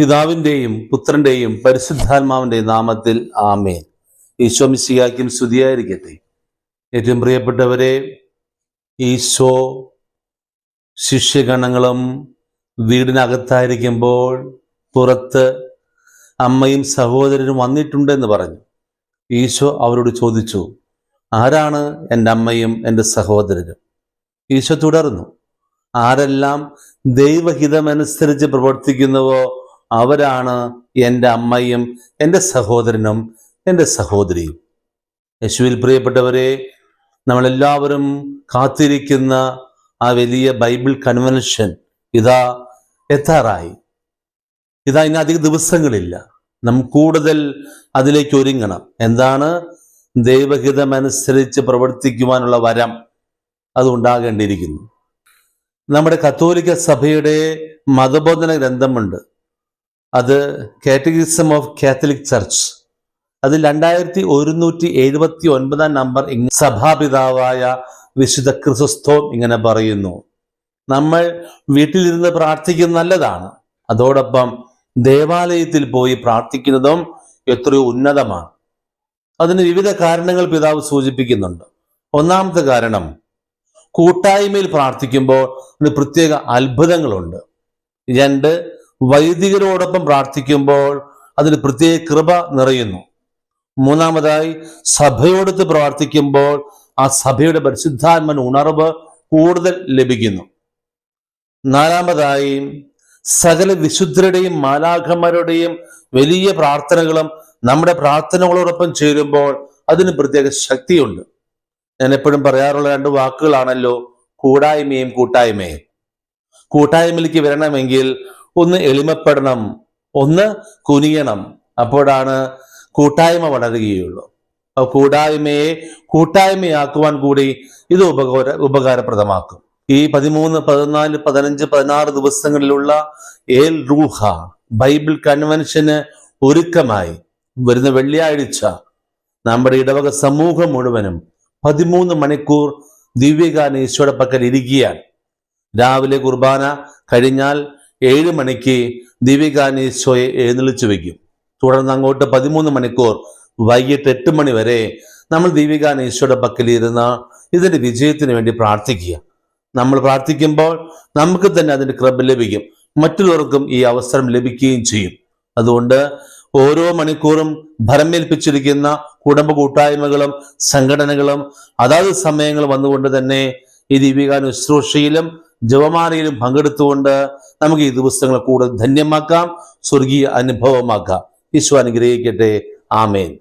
പിതാവിന്റെയും പുത്രന്റെയും പരിശുദ്ധാത്മാവിന്റെയും നാമത്തിൽ ആമേൻ. ഈശോ മിശിയാക്കും സ്തുതിയായിരിക്കട്ടെ. ഏറ്റവും പ്രിയപ്പെട്ടവരെ ഈശോ ശിഷ്യഗണങ്ങളും വീടിനകത്തായിരിക്കുമ്പോൾ പുറത്ത് അമ്മയും സഹോദരനും വന്നിട്ടുണ്ടെന്ന് പറഞ്ഞു. ഈശോ അവരോട് ചോദിച്ചു ആരാണ് എന്റെ അമ്മയും എന്റെ സഹോദരനും ഈശോ തുടർന്നു ആരെല്ലാം ദൈവഹിതമനുസരിച്ച് പ്രവർത്തിക്കുന്നുവോ അവരാണ് എന്റെ അമ്മയും എന്റെ സഹോദരനും എന്റെ സഹോദരിയും. യേശുവിൽ പ്രിയപ്പെട്ടവരെ നമ്മളെല്ലാവരും കാത്തിരിക്കുന്ന ആ വലിയ ബൈബിൾ കൺവെൻഷൻ ഇതാ എത്താറായി. ഇതാ ഇനി അധിക ദിവസങ്ങളില്ല. നാം കൂടുതൽ അതിലേക്ക് ഒരുങ്ങണം. എന്താണ്? ദൈവഹിതമനുസരിച്ച് പ്രവർത്തിക്കുവാനുള്ള വരം അതുണ്ടാകേണ്ടിയിരിക്കുന്നു. നമ്മുടെ കത്തോലിക്ക സഭയുടെ മതബോധന ഗ്രന്ഥമുണ്ട്. അത് കാറ്റഗിസം ഓഫ് കാത്തലിക് ചർച്ച് അത് രണ്ടായിരത്തി ഒരുന്നൂറ്റി എഴുപത്തി ഒൻപതാം നമ്പർ സഭാപിതാവായ വിശുദ്ധ ക്രിസ്തോം ഇങ്ങനെ പറയുന്നു. നമ്മൾ വീട്ടിലിരുന്ന് പ്രാർത്ഥിക്കുന്നത് നല്ലതാണ്. അതോടൊപ്പം ദേവാലയത്തിൽ പോയി പ്രാർത്ഥിക്കുന്നതും എത്രയോ ഉന്നതമാണ്. അതിന് വിവിധ കാരണങ്ങൾ പിതാവ് സൂചിപ്പിക്കുന്നുണ്ട്. ഒന്നാമത്തെ കാരണം കൂട്ടായ്മയിൽ പ്രാർത്ഥിക്കുമ്പോൾ പ്രത്യേക അത്ഭുതങ്ങളുണ്ട്. രണ്ട് വൈദികരോടൊപ്പം പ്രാർത്ഥിക്കുമ്പോൾ അതിന് പ്രത്യേക കൃപ നിറയുന്നു. മൂന്നാമതായി സഭയോടൊത്ത് പ്രാർത്ഥിക്കുമ്പോൾ ആ സഭയുടെ പരിശുദ്ധാത്മൻ ഉണർവ് കൂടുതൽ ലഭിക്കുന്നു. നാലാമതായി സകല വിശുദ്ധരുടെയും മാലാഖന്മാരുടെയും വലിയ പ്രാർത്ഥനകളും നമ്മുടെ പ്രാർത്ഥനകളോടൊപ്പം ചേരുമ്പോൾ അതിന് പ്രത്യേക ശക്തിയുണ്ട്. ഞാൻ എപ്പോഴും പറയാറുള്ള രണ്ട് വാക്കുകളാണല്ലോ കൂടായ്മയും കൂട്ടായ്മയും. കൂട്ടായ്മയിലേക്ക് വരണമെങ്കിൽ ഒന്ന് എളിമപ്പെടണം ഒന്ന് കുനിയണം. അപ്പോഴാണ് കൂട്ടായ്മ വളരുകയുള്ളൂ. കൂടായ്മയെ കൂട്ടായ്മയാക്കുവാൻ കൂടി ഇത് ഉപകാര ഉപകാരപ്രദമാക്കും. ഈ പതിമൂന്ന് പതിനാല് പതിനഞ്ച് പതിനാറ് ദിവസങ്ങളിലുള്ള എൽ റൂഹ ബൈബിൾ കൺവെൻഷന് ഒരുക്കമായി വരുന്ന വെള്ളിയാഴ്ച നമ്മുടെ ഇടവക സമൂഹം മുഴുവനും പതിമൂന്ന് മണിക്കൂർ ദിവ്യഗാന ഈശോയുടെ പക്കൽ ഇരിക്കുകയാണ്. രാവിലെ കുർബാന കഴിഞ്ഞാൽ ഏഴ് മണിക്ക് ദിവ്യഗാന ഈശോയെ എഴുന്നള്ളിച്ചു വയ്ക്കും. തുടർന്ന് അങ്ങോട്ട് പതിമൂന്ന് മണിക്കൂർ വൈകിട്ട് എട്ട് മണി വരെ നമ്മൾ ദീപികാൻ പക്കലിരുന്ന് ഇതിന്റെ വിജയത്തിന് വേണ്ടി പ്രാർത്ഥിക്കുക. നമ്മൾ പ്രാർത്ഥിക്കുമ്പോൾ നമുക്ക് തന്നെ അതിന്റെ ക്രബ് ലഭിക്കും. മറ്റുള്ളവർക്കും ഈ അവസരം ലഭിക്കുകയും ചെയ്യും. അതുകൊണ്ട് ഓരോ മണിക്കൂറും ഭരമേൽപ്പിച്ചിരിക്കുന്ന കുടുംബ കൂട്ടായ്മകളും സംഘടനകളും അതാത് സമയങ്ങൾ വന്നുകൊണ്ട് തന്നെ ഈ ദീപികാൻ ശുശ്രൂഷയിലും ജപമാലയിലും പങ്കെടുത്തുകൊണ്ട് നമുക്ക് ഈ ദിവസങ്ങൾ കൂടുതൽ ധന്യമാക്കാം സ്വർഗീയ അനുഭവമാക്കാം. ഈശോ അനുഗ്രഹിക്കട്ടെ. ആമേൻ.